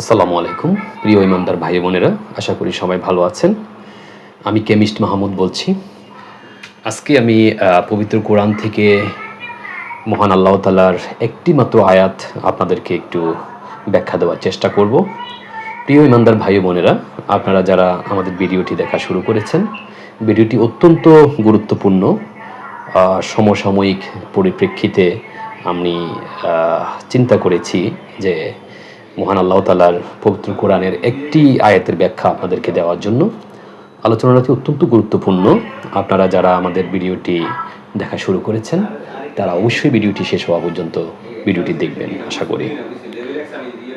আসসালামু আলাইকুম, প্রিয় ইমানদার ভাই বোনেরা, আশা করি সবাই ভালো আছেন। আমি কেমিস্ট মাহমুদ বলছি। আজকে আমি পবিত্র কোরআন থেকে মহান আল্লাহ তালার একটি মাত্র আয়াত আপনাদেরকে একটু ব্যাখ্যা দেওয়ার চেষ্টা করব। প্রিয় ইমানদার ভাই বোনেরা, আপনারা যারা আমাদের ভিডিওটি দেখা শুরু করেছেন, ভিডিওটি অত্যন্ত গুরুত্বপূর্ণ সমসাময়িক পরিপ্রেক্ষিতে আমি চিন্তা করেছি যে মহান আল্লাহ তালার পবিত্র কোরআনের একটি আয়াতের ব্যাখ্যা আপনাদেরকে দেওয়ার জন্য। আলোচনাটি অত্যন্ত গুরুত্বপূর্ণ। আপনারা যারা আমাদের ভিডিওটি দেখা শুরু করেছেন, তারা অবশ্যই ভিডিওটি শেষ হওয়া পর্যন্ত ভিডিওটি দেখবেন, আশা করি।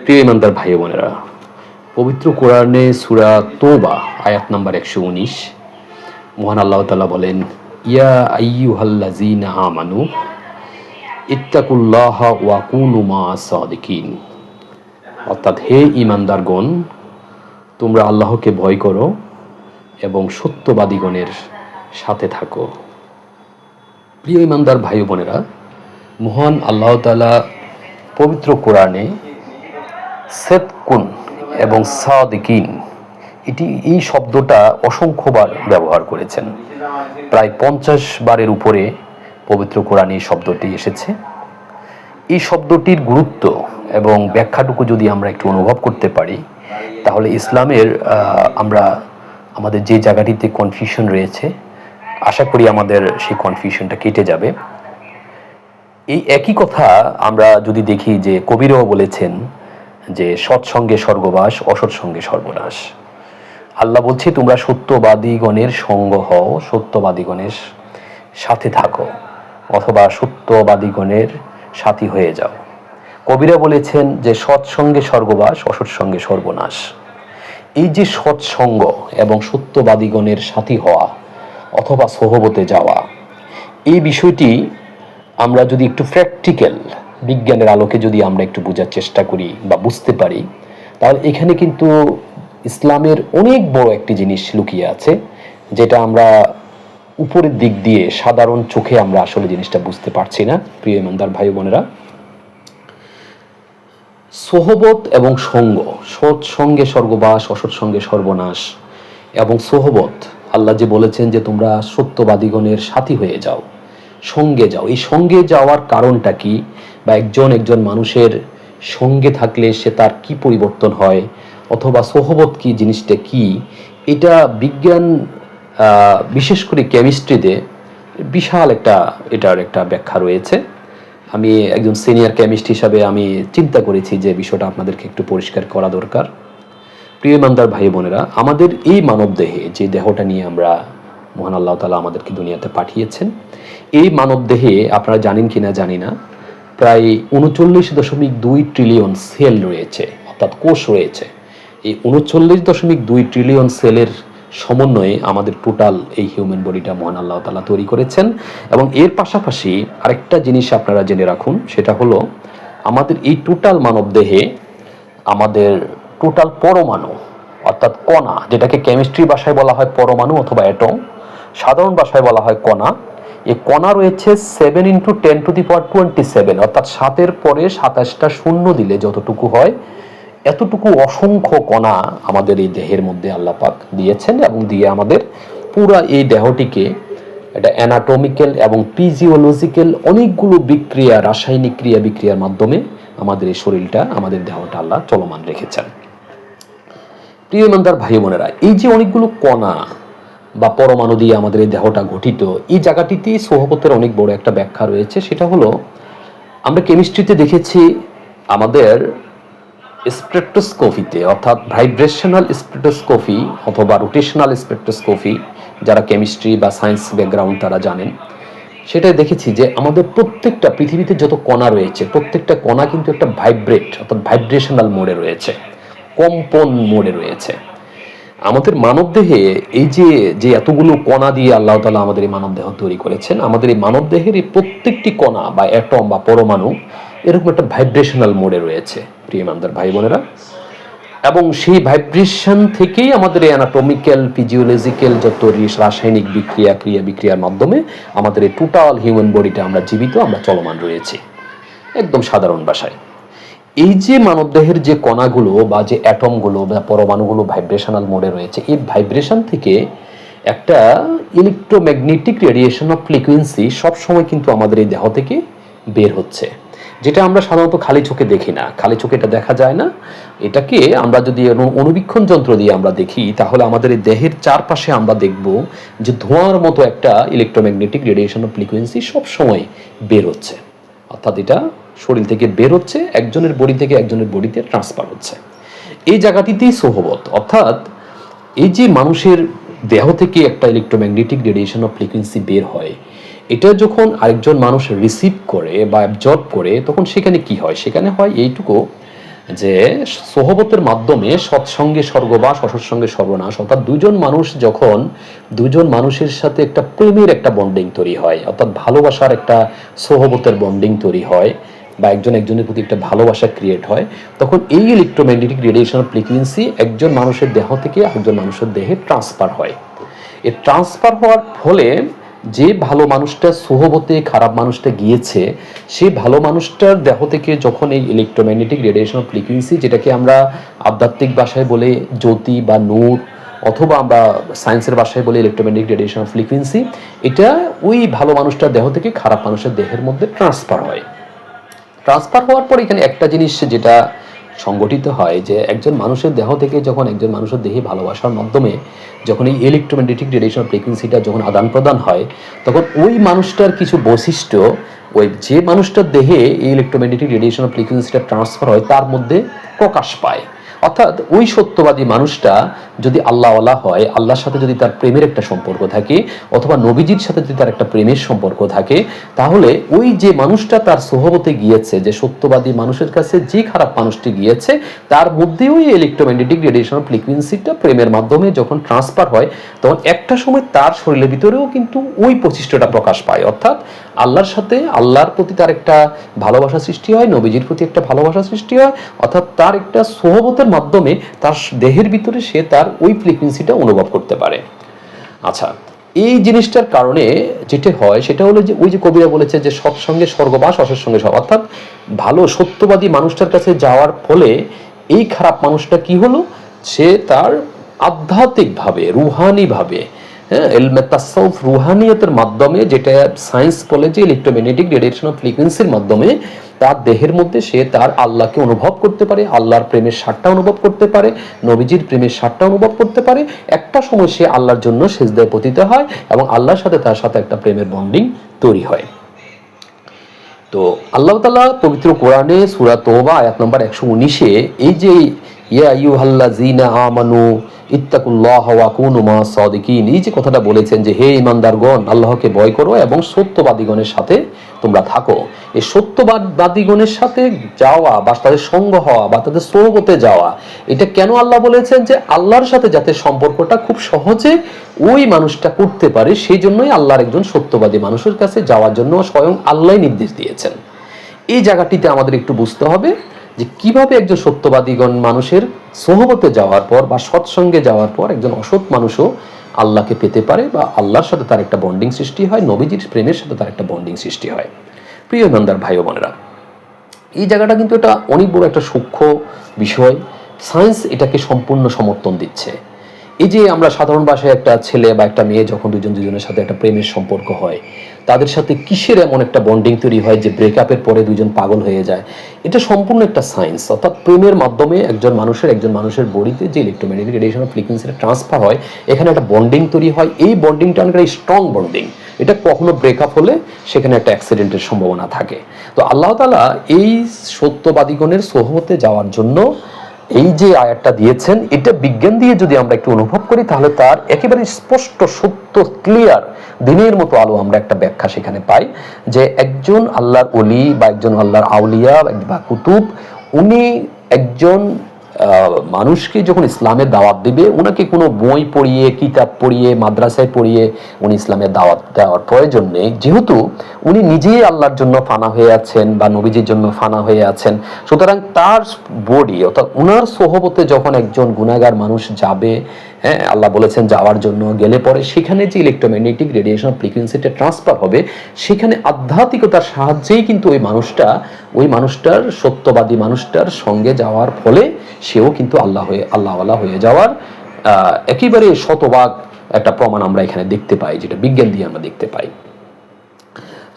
প্রিয় ইমানদার ভাই বোনেরা, পবিত্র কোরআনে সুরা তোবা, আয়াত নাম্বার একশো উনিশ, মহান আল্লাহ তালা বলেন, ইয়া আইয়ু আইয়ুহাল্লাজিনা আমানু, ইত্তাকুল্লাহ ওয়াকুনু মা সাদিকিন। অর্থাৎ হে ইমানদারগণ তোমরা আল্লাহকে ভয় করো এবং সত্যবাদীগণের সাথে থাকো। প্রিয় ইমানদার ভাই বোনেরা, মহান আল্লাহ তালা পবিত্র কোরআনে সেতকুন এবং সাদিকিন, এটি, এই শব্দটা অসংখ্যবার ব্যবহার করেছেন। প্রায় পঞ্চাশ বারের উপরে পবিত্র কোরআনে এই শব্দটি এসেছে। এই শব্দটির গুরুত্ব এবং ব্যাখ্যাটুকু যদি আমরা একটু অনুভব করতে পারি, তাহলে ইসলামের আমরা আমাদের যে জায়গাটিতে কনফিউশন রয়েছে, আশা করি আমাদের সেই কনফিউশনটা কেটে যাবে। এই একই কথা আমরা যদি দেখি যে কবিরও বলেছেন যে সৎসঙ্গে স্বর্গবাস, অসৎ সঙ্গে সর্বনাশ আল্লাহ বলছে, তোমরা সত্যবাদীগণের সঙ্গ হও, সত্যবাদীগণের সাথে থাকো, অথবা সত্যবাদীগণের সাথী হয়ে যাও। কবিরা বলেছেন যে সৎসঙ্গে স্বর্গবাস, অসৎ সঙ্গে সর্বনাশ। এই যে সৎসঙ্গ এবং সত্যবাদীগণের সাথী হওয়া অথবা সহবতে যাওয়া, এই বিষয়টি আমরা যদি একটু প্র্যাকটিক্যাল বিজ্ঞানের আলোকে যদি আমরা একটু বোঝার চেষ্টা করি বা বুঝতে পারি, তাহলে এখানে কিন্তু ইসলামের অনেক বড় একটি জিনিস লুকিয়ে আছে, যেটা আমরা উপরের দিক দিয়ে সাধারণ চোখে আমরা আসলে জিনিসটা বুঝতে পারছি না, প্রিয় ইমানদার ভাই বোনেরা। সোহবত এবং সঙ্গ, সৎ সঙ্গে স্বর্গবাস, অসৎ সঙ্গে সর্বনাশ, এবং সোহবত, আল্লাহ যে বলেছেন যে তোমরা সত্যবাদীগণের সাথী হয়ে যাও, সঙ্গে যাও। এই সঙ্গে যাওয়ার কারণটা কি? বা একজন একজন মানুষের সঙ্গে থাকলে সে তার কি পরিবর্তন হয়? অথবা সোহবত কি জিনিসটা কি? এটা বিজ্ঞান বিশেষ করে কেমিস্ট্রিতে বিশাল একটা এটার একটা ব্যাখ্যা রয়েছে। আমি একজন সিনিয়র কেমিস্ট হিসাবে আমি চিন্তা করেছি যে বিষয়টা আপনাদেরকে একটু পরিষ্কার করা দরকার। প্রিয় ইমানদার ভাই বোনেরা, আমাদের এই মানব দেহে যে দেহটা নিয়ে আমরা মহান আল্লাহ তালা আমাদেরকে দুনিয়াতে পাঠিয়েছেন, এই মানব দেহে আপনারা জানেন কিনা জানি না, প্রায় উনচল্লিশ দশমিক দুই ট্রিলিয়ন সেল রয়েছে, অর্থাৎ কোষ রয়েছে। এই উনচল্লিশ দশমিক দুই ট্রিলিয়ন সেলের সমন্বয়ে আমাদের টোটাল এই হিউম্যান বডিটা মহান আল্লাহ তালা তৈরি করেছেন এবং এর পাশাপাশি আরেকটা জিনিস আপনারা জেনে রাখুন, সেটা হলো আমাদের এই টোটাল মানব দেহে আমাদের টোটাল পরমাণু, অর্থাৎ কণা, যেটাকে কেমিস্ট্রি ভাষায় বলা হয় পরমাণু অথবা অ্যাটম সাধারণ ভাষায় বলা হয় কণা, এই কণা রয়েছে seven into ten to the power twenty seven অর্থাৎ সাতের পরে সাতাশটা শূন্য দিলে যতটুকু হয় এতটুকু অসংখ্য কণা আমাদের এই দেহের মধ্যে আল্লাহ পাক দিয়েছেন এবং দিয়ে আমাদের পুরা এই দেহটিকে এটা অ্যানাটমিক্যাল এবং ফিজিওলজিক্যাল অনেকগুলো বিক্রিয়া, রাসায়নিক ক্রিয়া বিক্রিয়ার মাধ্যমে আমাদের এই শরীরটা, আমাদের দেহটা আল্লাহ চলমান রেখেছেন। প্রিয় ইমানদার ভাই বোনেরা, এই যে অনেকগুলো কণা বা পরমাণু দিয়ে আমাদের এই দেহটা গঠিত, এই জায়গাটিতেই সোহবতের অনেক বড় একটা ব্যাখ্যা রয়েছে। সেটা হলো, আমরা কেমিস্ট্রিতে দেখেছি আমাদের স্পেকট্রোস্কোপিতে অর্থাৎ ভাইব্রেশনাল স্পেকট্রোস্কোপি অথবা রোটেশনাল স্পেকট্রোস্কোপি, যারা কেমিস্ট্রি বা সায়েন্স ব্যাকগ্রাউন্ড তারা জানেন সেটাই দেখেছি যে আমাদের প্রত্যেকটা পৃথিবীতে যত কণা রয়েছে, প্রত্যেকটা কণা কিন্তু একটা ভাইব্রেট, অর্থাৎ ভাইব্রেশনাল মোডে রয়েছে, কম্পন মোডে রয়েছে। আমাদের মানবদেহে এই যে যে এতগুলো কণা দিয়ে আল্লাহ তালা আমাদের এই মানবদেহ তৈরি করেছেন, আমাদের এই মানবদেহের এই প্রত্যেকটি কণা বা অ্যাটম বা পরমাণু এরকম একটা ভাইব্রেশনাল মোডে রয়েছে। প্রিয় ইমানদার ভাই বোনেরা। এবং সেই ভাইব্রেশন থেকেই আমাদের অ্যানাটমিক্যাল ফিজিওলজিক্যাল যত রাসায়নিক বিক্রিয়া, ক্রিয়া বিক্রিয়ার মাধ্যমে আমাদের এই টোটাল হিউম্যান বডিটা আমরা জীবিত, আমরা চলমান রয়েছি। একদম সাধারণ ভাষায়। এই যে মানবদেহের যে কণাগুলো বা যে অ্যাটমগুলো বা পরমাণুগুলো ভাইব্রেশনাল মোডে রয়েছে, এই ভাইব্রেশন থেকে একটা ইলেকট্রোম্যাগনেটিক রেডিয়েশন অফ ফ্রিকুয়েন্সি সবসময় কিন্তু আমাদের এই দেহ থেকে বের হচ্ছে। যেটা আমরা সাধারণত খালি চোখে দেখি না। খালি চোখে এটা দেখা যায় না। এটাকে আমরা যদি অনু- অনুবীক্ষণ যন্ত্র দিয়ে আমরা দেখি, তাহলে আমাদের এই দেহের চারপাশে আমরা দেখব যে ধোঁয়ার মতো একটা ইলেকট্রোম্যাগনেটিক রেডিয়েশন অফ ফ্রিকুয়েন্সি সবসময় বের হচ্ছে অর্থাৎ এটা শরীর থেকে বের হচ্ছে একজনের বডি থেকে একজনের বডিতে ট্রান্সফার হচ্ছে। এই জায়গাটিতেই সোহবত। অর্থাৎ এই যে মানুষের দেহ থেকে একটা ইলেকট্রোম্যাগনেটিক রেডিয়েশন অফ ফ্রিকুয়েন্সি বের হয় এটা যখন আরেকজন মানুষ রিসিভ করে বা অ্যাবজর্ব করে, তখন সেখানে কি হয়? সেখানে হয় এইটুকু যে সোহবতের মাধ্যমে সৎসঙ্গে স্বর্গবাস, অসৎসঙ্গে সর্বনাশ, অর্থাৎ দুজন মানুষ যখন, দুজন মানুষের সাথে একটা প্রেমের একটা বন্ডিং তৈরি হয়, অর্থাৎ ভালোবাসার একটা সোহবতের বন্ডিং তৈরি হয় বা একজন একজনের প্রতি একটা ভালোবাসা ক্রিয়েট হয়, তখন এই ইলেকট্রোম্যাগনেটিক রেডিয়েশন ফ্রিকুয়েন্সি একজন মানুষের দেহ থেকে আরেকজন মানুষের দেহে ট্রান্সফার হয়। এই ট্রান্সফার হওয়ার ফলে যে ভালো মানুষটা সোহবতে, খারাপ মানুষটা গিয়েছে, সেই ভালো মানুষটার দেহ থেকে যখন এই ইলেকট্রোম্যাগনেটিক রেডিয়েশন ফ্রিকুয়েন্সি যেটাকে আমরা আধ্যাত্মিক ভাষায় বলে জ্যোতি বা নূর, অথবা আমরা সায়েন্সের ভাষায় বলি ইলেকট্রোম্যাগনেটিক রেডিয়েশন ফ্রিকুয়েন্সি এটা ওই ভালো মানুষটার দেহ থেকে খারাপ মানুষের দেহের মধ্যে ট্রান্সফার হয়। ট্রান্সফার হওয়ার পর এখানে একটা জিনিস যেটা সংগঠিত হয় যে একজন মানুষের দেহ থেকে যখন একজন মানুষের দেহে ভালোবাসার মাধ্যমে যখন এই ইলেকট্রোম্যাগনেটিক রেডিয়েশন ফ্রিকুয়েন্সিটা যখন আদান প্রদান হয়, তখন ওই মানুষটার কিছু বৈশিষ্ট্য, ওই যে মানুষটার দেহে এই ইলেকট্রোম্যাগনেটিক রেডিয়েশন ফ্রিকুয়েন্সিটা ট্রান্সফার হয়, তার মধ্যে প্রকাশ পায়। অর্থাৎ ওই সত্যবাদী মানুষটা যদি আল্লাহওয়ালা হয়, আল্লাহর সাথে যদি তার প্রেমের একটা সম্পর্ক থাকে অথবা নবীজির সাথে যদি তার একটা প্রেমের সম্পর্ক থাকে, তাহলে ওই যে মানুষটা তার সোহবতে গিয়েছে, যে সত্যবাদী মানুষের কাছে যে খারাপ মানুষটি গিয়েছে, তার মধ্যে ওই ইলেকট্রোম্যাগনেটিক রেডিয়েশন ফ্রিকুয়েন্সিটা প্রেমের মাধ্যমে যখন ট্রান্সফার হয়, তখন একটা সময় তার শরীরের ভিতরেও কিন্তু ওই বৈশিষ্ট্যটা প্রকাশ পায়। অর্থাৎ আল্লাহর সাথে আল্লাহর প্রতি তার একটা ভালোবাসা সৃষ্টি হয়, নবীজির প্রতি একটা ভালোবাসা সৃষ্টি হয়, অর্থাৎ তার একটা সোহবতের মাধ্যমে তার দেহের ভিতরে সে তার ওই ফ্রিকুয়েন্সিটা অনুভব করতে পারে। আচ্ছা এই জিনিসটার কারণে যেটা হয়, সেটা হলো যে ওই যে কবিরা বলেছে যে সৎসঙ্গে স্বর্গবাস অসের সঙ্গে সব অর্থাৎ ভালো সত্যবাদী মানুষটার কাছে যাওয়ার ফলে এই খারাপ মানুষটা কি হলো? সে তার আধ্যাত্মিকভাবে, রুহানিভাবে হ্যাঁ রুহানিয়তের মাধ্যমে যেটা সায়েন্স বলে যে ইলেকট্রোম্যাগনেটিক রেডিয়েশন অফ ফ্রিকোয়েন্সির মাধ্যমে তার দেহের মধ্যে সে তার আল্লাহকে অনুভব করতে পারে, আল্লাহর প্রেমের স্বাদটা অনুভব করতে পারে, নবীজির প্রেমের অনুভব করতে পারে। একটা সময় সে আল্লাহর জন্য সেজদায় পতিত হয় এবং আল্লাহর সাথে তার সাথে একটা প্রেমের বন্ডিং তৈরি হয়। তো আল্লাহ পবিত্র কোরআনে সুরা তোবা আয়াত নম্বর একশো উনিশে এই যে যে কথাটা বলেছেন যে, হে ইমানদারগণ আল্লাহকে ভয় করো এবং সত্যবাদীগণের সাথে তোমরা থাকো। এই সাথে যাওয়া বা তাদের সঙ্গ হওয়া বা তাদের যাওয়া, এটা কেন আল্লাহ বলেছেন যে, আল্লাহর সাথে যাতে সম্পর্কটা খুব সহজে ওই মানুষটা করতে পারে, সেই জন্যই আল্লাহর একজন সত্যবাদী মানুষের কাছে যাওয়ার জন্য স্বয়ং আল্লাহ নির্দেশ দিয়েছেন। এই জায়গাটিতে আমাদের একটু বুঝতে হবে যে কীভাবে একজন সত্যবাদীগণ মানুষের সোহবতে যাওয়ার পর বা সৎসঙ্গে যাওয়ার পর একজন অসৎ মানুষও আল্লাহকে পেতে পারে বা আল্লাহর সাথে তার একটা বন্ডিং সৃষ্টি হয়, নবীজির প্রেমের সাথে তার একটা বন্ডিং সৃষ্টি হয়। প্রিয় ইমানদার ভাই বোনেরা, এই জায়গাটা কিন্তু এটা অনেক বড় একটা সূক্ষ্ম বিষয়। সায়েন্স এটাকে সম্পূর্ণ সমর্থন দিচ্ছে। এই যে আমরা সাধারণ ভাষায় একটা ছেলে বা একটা মেয়ে যখন দুজন দুজনের সাথে একটা প্রেমের সম্পর্ক হয় তাদের সাথে কিসের এমন একটা বন্ডিং তৈরি হয় যে ব্রেকআপের পরে দুজন পাগল হয়ে যায়? এটা সম্পূর্ণ একটা সায়েন্স অর্থাৎ প্রেমের মাধ্যমে একজন মানুষের একজন মানুষের বডিতে যে ইলেকট্রোম্যাগনেটিক রেডিয়েশন ফ্রিকোয়েন্সিটা ট্রান্সফার হয়, এখানে একটা বন্ডিং তৈরি হয়। এই বন্ডিংটা অনেকটা স্ট্রং বন্ডিং এটা কখনো ব্রেকআপ হলে সেখানে একটা অ্যাক্সিডেন্টের সম্ভাবনা থাকে। তো আল্লাহ তালা এই সত্যবাদীগণের সোহবতে যাওয়ার জন্য এই যে আয়াতটা দিয়েছেন, এটা বিজ্ঞান দিয়ে যদি আমরা একটু অনুভব করি, তাহলে তার একেবারে স্পষ্ট, সত্য ক্লিয়ার দিনের মতো আলো আমরা একটা ব্যাখ্যা সেখানে পাই যে একজন আল্লাহর অলি বা একজন আল্লাহর আউলিয়া বা কুতুব, উনি একজন মানুষকে যখন ইসলামের দাওয়াত দিবে, ওনাকে কোনো বই পড়িয়ে, কিতাব পড়িয়ে, মাদ্রাসায় পড়িয়ে উনি ইসলামের দাওয়াত দেওয়ার প্রয়োজন নেই। যেহেতু উনি নিজেই আল্লাহর জন্য ফানা হয়ে আছেন বা নবীজির জন্য ফানা হয়ে আছেন, সুতরাং তার বডি অর্থাৎ ওনার সহবতে যখন একজন গুণাগার মানুষ যাবে হ্যাঁ আল্লাহ বলেছেন যাওয়ার জন্য গেলে পরে সেখানে যে ইলেকট্রোম্যাগনেটিক রেডিয়েশন ফ্রিকুয়েন্সিটা ট্রান্সফার হবে, সেখানে আধ্যাত্মিকতার সাহায্যেই কিন্তু ওই মানুষটা, ওই মানুষটার, সত্যবাদী মানুষটার সঙ্গে যাওয়ার ফলে সেও কিন্তু আল্লাহ হয়ে, আল্লাহওয়ালা হয়ে যাওয়ার একেবারে শতভাগ একটা প্রমাণ আমরা এখানে দেখতে পাই, যেটা বিজ্ঞান দিয়ে আমরা দেখতে পাই।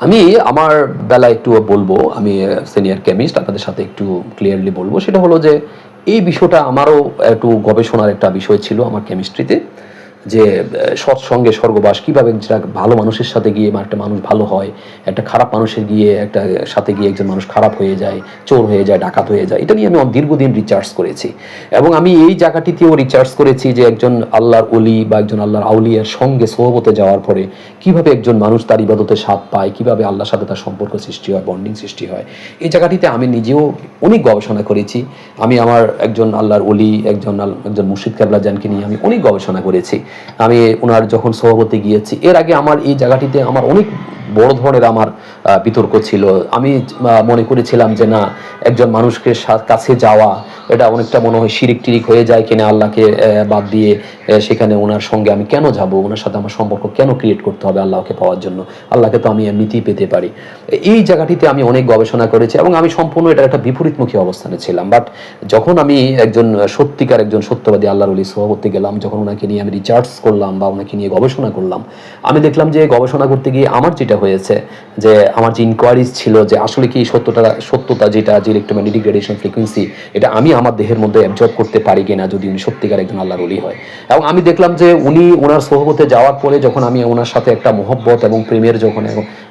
আমি আমার বেলা একটু বলব, আমি সিনিয়র কেমিস্ট আপনাদের সাথে একটু ক্লিয়ারলি বলব, সেটা হলো যে এই বিষয়টা আমারও একটু গবেষণার একটা বিষয় ছিল আমার কেমিস্ট্রিতে যে সৎসঙ্গে স্বর্গবাস, কীভাবে যেটা ভালো মানুষের সাথে গিয়ে একটা মানুষ ভালো হয়, একটা খারাপ মানুষের গিয়ে একটা সাথে গিয়ে একজন মানুষ খারাপ হয়ে যায়, চোর হয়ে যায়, ডাকাত হয়ে যায়, এটা নিয়ে আমি দীর্ঘদিন রিচার্জ করেছি। এবং আমি এই জায়গাটিতেও রিচার্জ করেছি যে একজন আল্লাহর অলি বা একজন আল্লাহর আউলিয়ার সঙ্গে সোহবতে যাওয়ার পরে কীভাবে একজন মানুষ তার ইবাদতে স্বাদ পায়, কীভাবে আল্লাহর সাথে তার সম্পর্ক সৃষ্টি হয় বন্ডিং সৃষ্টি হয়। এই জায়গাটিতে আমি নিজেও অনেক গবেষণা করেছি। আমি আমার একজন আল্লাহর অলি একজন একজন মুর্শিদ কাবলা জানকে নিয়ে আমি অনেক গবেষণা করেছি। আমি ওনার যখন সভাপতি গিয়েছি এর আগে আমার এই জায়গাটিতে আমার অনেক বড় ধরনের আমার বিতর্ক ছিল। আমি মনে করেছিলাম যে না, একজন মানুষকে কাছে যাওয়া, এটা অনেকটা মনে হয় শিরিক টিরিক হয়ে যায় কিনা আল্লাহকে বাদ দিয়ে সেখানে ওনার সঙ্গে আমি কেন যাব, ওনার সাথে আমার সম্পর্ক কেন ক্রিয়েট করতে হবে আল্লাহকে পাওয়ার জন্য? আল্লাহকে তো আমি এমনিতেই পেতে পারি। এই জায়গাটিতে আমি অনেক গবেষণা করেছি এবং আমি সম্পূর্ণ এটা একটা বিপরীতমুখী অবস্থানে ছিলাম। বাট যখন আমি একজন সত্যিকার, একজন সত্যবাদী আল্লাহর অলি সভাপতি গেলাম, যখন ওনাকে নিয়ে আমি রিচার্জ করলাম বা ওনাকে নিয়ে গবেষণা করলাম, আমি দেখলাম যে গবেষণা করতে গিয়ে আমার যেটা হয়েছে যে আমার যে ইনকোয়ারিজ ছিল যে আসলে কি সত্যটা, সত্যতা যেটা, যে ইলেকট্রোম্যাগনেটিক রেডিয়েশন ফ্রিকোয়েন্সি এটা আমি আমার দেহের মধ্যে অ্যাবজর্ব করতে পারি কিনা যদি উনি সত্যিকার একজন আল্লাহর অলি হয়। এবং আমি দেখলাম যে উনি ওনার সহবতে যাওয়ার পরে যখন আমি ওনার সাথে একটা মহব্বত এবং প্রেমের যখন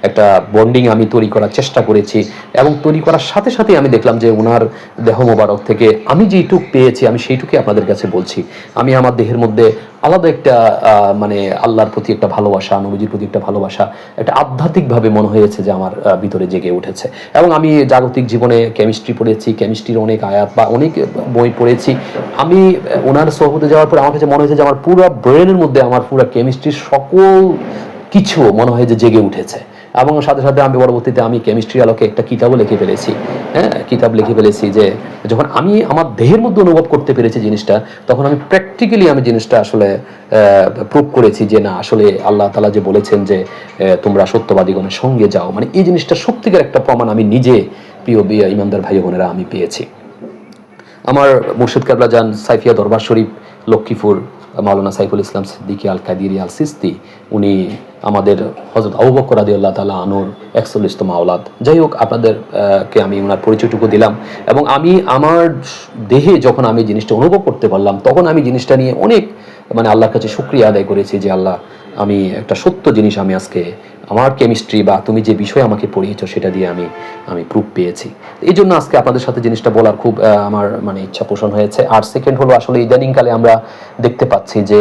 একটা বন্ডিং আমি তৈরি করার চেষ্টা করেছি এবং তৈরি করার সাথে সাথে আমি দেখলাম যে ওনার দেহ মোবারক থেকে আমি যেইটুক পেয়েছি, আমি সেইটুকুই আপনাদের কাছে বলছি। আমি আমার দেহের মধ্যে আলাদা একটা মানে আল্লাহর প্রতি একটা ভালোবাসা, নবীজির প্রতি একটা ভালোবাসা, একটা আধ্যাত্মিকভাবে মনে হয়েছে যে আমার ভিতরে জেগে উঠেছে। এবং আমি জাগতিক জীবনে কেমিস্ট্রি পড়েছি কেমিস্ট্রির অনেক আয়াত বা অনেক বই পড়েছি। আমি ওনার সহপতে যাওয়ার পর আমার কাছে মনে হয়েছে যে আমার পুরো ব্রেনের মধ্যে আমার পুরো কেমিস্ট্রির সকল কিছু মনে হয় যে জেগে উঠেছে। এবং সাথে সাথে আমি পরবর্তীতে আমি কেমিস্ট্রি আলোকে একটা কিতাবও লিখে ফেলেছি। হ্যাঁ কিতাব লিখে ফেলেছি যে যখন আমি আমার দেহের মধ্যে অনুভব করতে পেরেছি জিনিসটা, তখন আমি প্র্যাকটিক্যালি আমি জিনিসটা আসলে প্রুভ করেছি যে না, আসলে আল্লাহ তালা যে বলেছেন যে তোমরা সত্যবাদীগণের সঙ্গে যাও। মানে এই জিনিসটা সত্যিকার একটা প্রমাণ আমি নিজে, প্রিয় বিয়া ইমানদার ভাই বোনেরা আমি পেয়েছি। আমার মুর্শিদ কাবলা যান সাইফিয়া দরবার শরীফ, লক্ষ্মীপুর মাওলানা সাইফুল ইসলাম সিদ্দিকী আল কাদিরি আল সিস্তি উনি আমাদের হজরত আবু বকর রাদি আল্লাহ তালা আনুর একচল্লিশতম আওলাদ। যাই হোক আপনাদেরকে আমি ওনার পরিচয়টুকু দিলাম এবং আমি আমার দেহে যখন আমি জিনিসটা অনুভব করতে পারলাম, তখন আমি জিনিসটা নিয়ে অনেক মানে আল্লাহর কাছে শুক্রিয়া আদায় করেছি যে আল্লাহ, আমি একটা সত্য জিনিস আমি আজকে আমার কেমিস্ট্রি বা তুমি যে বিষয় আমাকে পড়িয়েছো সেটা দিয়ে আমি আমি প্রুফ পেয়েছি। এই জন্য আজকে আপনাদের সাথে জিনিসটা বলার খুব আমার মানে ইচ্ছা পোষণ হয়েছে। আর সেকেন্ড হলো আসলে ইদানিংকালে আমরা দেখতে পাচ্ছি যে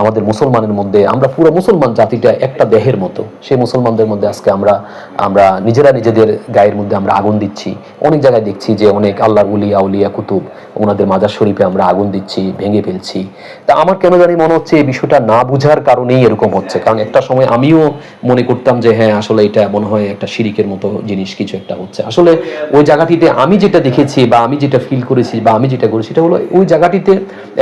আমাদের মুসলমানের মধ্যে, আমরা পুরো মুসলমান জাতিটা একটা দেহের মতো। সেই মুসলমানদের মধ্যে আজকে আমরা আমরা নিজেরা নিজেদের গায়ের মধ্যে আমরা আগুন দিচ্ছি। অনেক জায়গায় দেখছি যে অনেক আল্লাহর উলিয়া উলিয়া কুতুব, ওনাদের মাজার শরীফে আমরা আগুন দিচ্ছি, ভেঙে ফেলছি। তা আমার কেন জানি মনে হচ্ছে এই বিষয়টা না বুঝার কারণেই এরকম হচ্ছে। কারণ একটা সময় আমিও মনে করতাম যে হ্যাঁ আসলে এটা মনে হয় একটা শিরিকের মতো জিনিস, কিছু একটা হচ্ছে। আসলে ওই জায়গাটিতে আমি যেটা দেখেছি বা আমি যেটা ফিল করেছি বা আমি যেটা করেছি সেটা হলো ওই জায়গাটিতে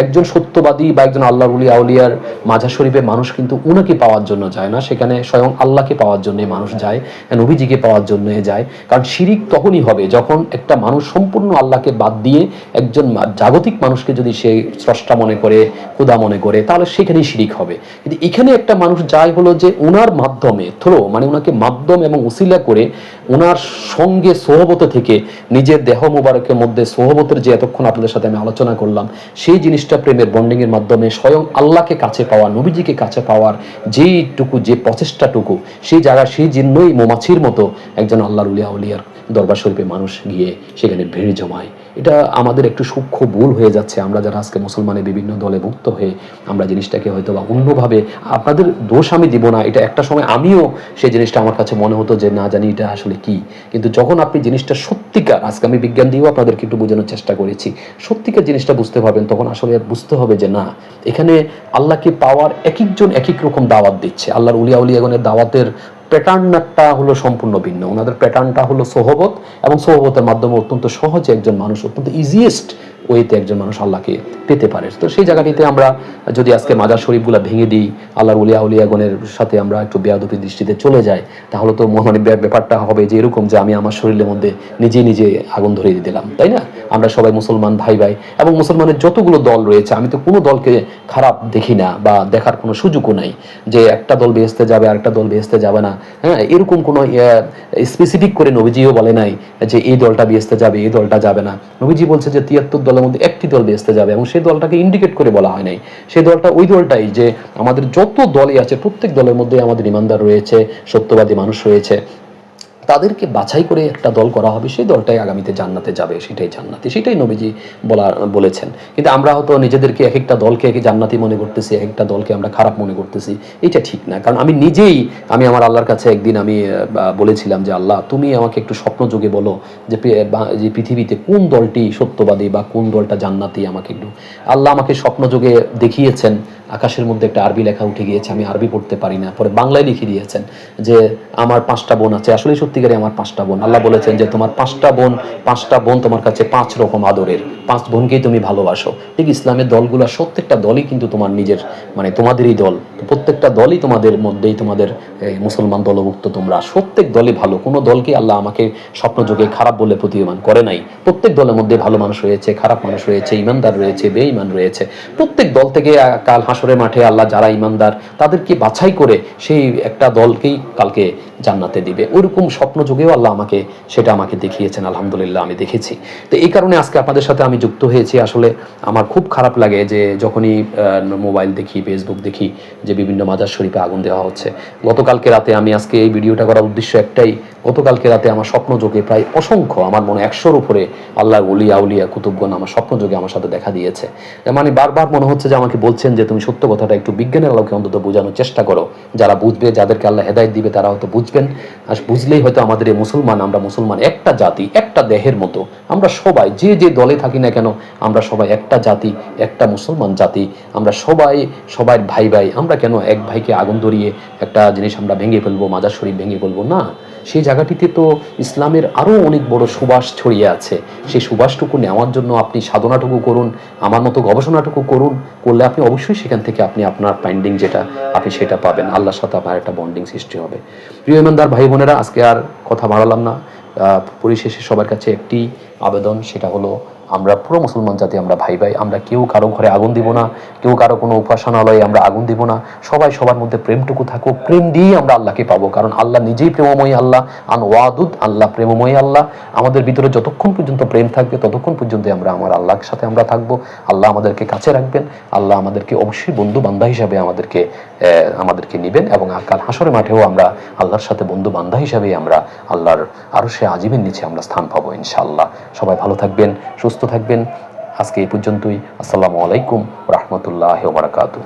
একজন সত্যবাদী বা একজন আল্লাহর উলি আউলিয়ার মাঝার শরীফে মানুষ কিন্তু উনাকে পাওয়ার জন্য যায় না। সেখানে স্বয়ং আল্লাহকে পাওয়ার জন্য মানুষ যায় নবীজিকে পাওয়ার জন্য যায়। কারণ শিরিক তখনই হবে যখন একটা মানুষ সম্পূর্ণ আল্লাহকে বাদ দিয়ে একজন জাগতিক মানুষকে যদি সে স্রষ্টা মনে করে খুদা মনে করে, তাহলে সেখানেই শিরিক হবে। কিন্তু এখানে একটা মানুষ যায় হলো যে ওনার মাধ্যমে থ্রো মানে ওনাকে মাধ্যম এবং উসিলা করে ওনার সঙ্গে সোহবতে থেকে নিজের দেহ মোবারকের মধ্যে সোহবতের যে এতক্ষণ আপনাদের সাথে আমি আলোচনা করলাম, সেই জিনিসটা প্রেমের বন্ডিং এর মাধ্যমে স্বয়ং আল্লাহকে কাছে পাওয়া, নবীজিকে কাছে পাওয়ার যেইটুকু, যে প্রচেষ্টাটুকু, সেই জায়গা সেই জন্যই মৌমাছির মতো একজন আল্লাহর উলিয়া উলিয়ার দরবার শরীফে মানুষ গিয়ে সেখানে ভিড় জমায়। এটা আমাদের একটু সূক্ষ্ম ভুল হয়ে যাচ্ছে। আমরা যারা আজকে মুসলমানের বিভিন্ন দলে মুক্ত হয়ে আমরা জিনিসটাকে হয়তো বা অন্যভাবে আপনাদের দোষ আমি দিব না। এটা একটা সময় আমিও সেই জিনিসটা আমার কাছে মনে হতো যে, না জানি এটা আসলে কি? কিন্তু যখন আপনি জিনিসটা সত্যিকার, আজকে আমি বিজ্ঞান দিয়েও আপনাদেরকে একটু বোঝানোর চেষ্টা করেছি, সত্যিকার জিনিসটা বুঝতে পারবেন, তখন আসলে বুঝতে হবে যে, না, এখানে আল্লাহকে পাওয়ার এক একজন এক এক রকম দাওয়াত দিচ্ছে। আল্লাহর উলিয়া উলিয়াগণের দাওয়াতের প্যাটার্নটা হলো সম্পূর্ণ ভিন্ন। ওনাদের প্যাটার্নটা হলো সোহবত এবং সোহবতের মাধ্যমে অত্যন্ত সহজে একজন মানুষ, অত্যন্ত ইজিয়েস্ট ওইতে একজন মানুষ আল্লাহকে পেতে পারে। তো সেই জায়গাটিতে আমরা যদি আজকে মাজার শরীফগুলো ভেঙে দিই, আল্লাহর উলিয়া উলিয়াগণের সাথে আমরা একটু বেয়াদপি দৃষ্টিতে চলে যাই, তাহলে তো মানে ব্যাপারটা হবে যে এরকম যে আমি আমার শরীরের মধ্যে নিজে নিজে আগুন ধরিয়ে দিলাম, তাই না? আমরা সবাই মুসলমান ভাই ভাই, এবং মুসলমানের যতগুলো দল রয়েছে, আমি তো কোনো দলকে খারাপ দেখি না বা দেখার কোনো সুযোগও নাই যে একটা দল বেহেস্তে যাবে আর একটা দল বেহেস্তে যাবে না। হ্যাঁ এরকম কোনো স্পেসিফিক করে নবীজিও বলে নাই যে এই দলটা বেহেস্তে যাবে, এই দলটা যাবে না। নবীজি বলছে যে তিয়াত্তর দলের মধ্যে একটি দল বেসতে যাবে এবং সেই দলটাকে ইন্ডিকেট করে বলা হয় নাই। সেই দলটা, ওই দলটাই যে আমাদের যত দলই আছে, প্রত্যেক দলের মধ্যে আমাদের ইমানদার রয়েছে, সত্যবাদী মানুষ রয়েছে। তাদেরকে বাছাই করে একটা দল করা হবে, সেই দলটাই আগামীতে জান্নাতে যাবে, সেটাই জান্নাতি, সেটাই নবীজি বলা বলেছেন। কিন্তু আমরা হয়তো নিজেদেরকে এক একটা দলকে এক জান্নাতি মনে করতেছি, এক একটা দলকে আমরা খারাপ মনে করতেছি, এটা ঠিক না। কারণ আমি নিজেই, আমি আমার আল্লাহর কাছে একদিন আমি বলেছিলাম যে, আল্লাহ, তুমি আমাকে একটু স্বপ্ন যোগে বলো যে যে পৃথিবীতে কোন দলটি সত্যবাদী বা কোন দলটা জান্নাতি আমাকে একটু। আল্লাহ আমাকে স্বপ্ন যোগে দেখিয়েছেন, আকাশের মধ্যে একটা আরবি লেখা উঠে গিয়েছে, আমি আরবি পড়তে পারি না, পরে বাংলায় লিখে দিয়েছেন যে, আমার পাঁচটা বোন আছে। আসলে সত্যিকারে আমার পাঁচটা বোন। আল্লাহ বলেছেন যে, তোমার পাঁচটা বোন পাঁচটা বোন তোমার কাছে পাঁচ রকম আদরের। পাঁচ বোনকেই তুমি ভালোবাসো। ঠিক ইসলামের দলগুলো প্রত্যেকটা দলই কিন্তু তোমার নিজের মানে তোমাদেরই দল। প্রত্যেকটা দলই তোমাদের মধ্যেই তোমাদের মুসলমান দলভুক্ত তোমরা। প্রত্যেক দলই ভালো। কোনো দলকে আল্লাহ আমাকে স্বপ্নযোগে খারাপ বলে প্রতীয়মান করে নাই। প্রত্যেক দলের মধ্যে ভালো মানুষ রয়েছে, খারাপ মানুষ রয়েছে, ইমানদার রয়েছে, বেঈমান রয়েছে। প্রত্যেক দল থেকে কাল হাসরের মাঠে আল্লাহ যারা ইমানদার, তাদেরকে বাছাই করে সেই একটা দলকেই কালকে জান্নাতে দিবে। ওইরকম স্বপ্নযোগেও আল্লাহ আমাকে সেটা আমাকে দেখিয়েছেন, আলহামদুলিল্লাহ আমি দেখেছি। তো এই কারণে আজকে আপনাদের সাথে আমি যুক্ত হয়েছি। আসলে আমার খুব খারাপ লাগে যে যখনই মোবাইল দেখি ফেসবুক দেখি, যে বিভিন্ন মাজার শরীফে আগুন দেওয়া হচ্ছে। গতকালকে রাতে আমি আজকে এই ভিডিওটা করার উদ্দেশ্য একটাই। গতকালকে রাতে আমার স্বপ্নযোগে প্রায় অসংখ্য, আমার মনে একশোর উপরে আল্লাহ উলিয়া উলিয়া কুতুবগণ আমার স্বপ্নযোগে আমার সাথে দেখা দিয়েছে। মানে বারবার মনে হচ্ছে যে আমাকে বলছেন যে তুমি সত্য কথাটা একটু বিজ্ঞানের আলোকে অন্তত বোঝানোর চেষ্টা করো। যারা বুঝবে, যাদেরকে আল্লাহ হেদায়ত দিবে, তারা হয়তো বুঝবেন আর বুঝলেই হয়তো আমাদের এই মুসলমান, আমরা মুসলমান একটা জাতি, একটা দেহের মতো। আমরা সবাই, যে যে দলে থাকি না কেন, আমরা সবাই একটা জাতি, একটা মুসলমান জাতি। আমরা সবাই সবাই ভাই ভাই। আমরা কেন এক ভাইকে আগুন ধরিয়ে একটা জিনিস আমরা ভেঙে ফেলব, মাজার শরীফ ভেঙে ফেলব? না। সেই জায়গাটিতে তো ইসলামের আরও অনেক বড় সুবাস ছড়িয়ে আছে। সেই সুবাসটুকু নেওয়ার জন্য আপনি সাধনাটুকু করুন, আমার মতো গবেষণাটুকু করুন, করলে আপনি অবশ্যই সেখান থেকে আপনি আপনার ফাইন্ডিং যেটা, আপনি সেটা পাবেন। আল্লাহর সাথে আপনার একটা বন্ডিং সৃষ্টি হবে। প্রিয় ইমানদার ভাই বোনেরা, আজকে আর কথা বাড়ালাম না। পরিশেষে সবার কাছে একটি আবেদন, সেটা হলো আমরা পুরো মুসলমান জাতি আমরা ভাই ভাই, আমরা কেউ কারও ঘরে আগুন দিব না, কেউ কারও কোনো উপাসনালয়ে আমরা আগুন দিব না। সবাই সবার মধ্যে প্রেমটুকু থাকুক, প্রেম দিয়েই আমরা আল্লাহকে পাবো। কারণ আল্লাহ নিজেই প্রেমময়ী আল্লাহ, আন ওয়াদুদ আল্লাহ প্রেমময়ী আল্লাহ। আমাদের ভিতরে যতক্ষণ পর্যন্ত প্রেম থাকবে, ততক্ষণ পর্যন্ত আমরা আমার আল্লাহর সাথে আমরা থাকব। আল্লাহ আমাদেরকে কাছে রাখবেন, আল্লাহ আমাদেরকে অবশ্যই বন্ধু বান্ধা হিসাবে আমাদেরকে আমাদেরকে নেবেন এবং কাল হাসরের মাঠেও আমরা আল্লাহর সাথে বন্ধু বান্ধা হিসাবে আমরা আল্লাহর আরও সে আজীবের নিচে আমরা স্থান পাবো ইনশাআল্লাহ। সবাই ভালো থাকবেন, সুস্থ থাকবেন। আজকে এই পর্যন্তই। আসসালামু আলাইকুম রহমতুল্লাহ বারাকাতু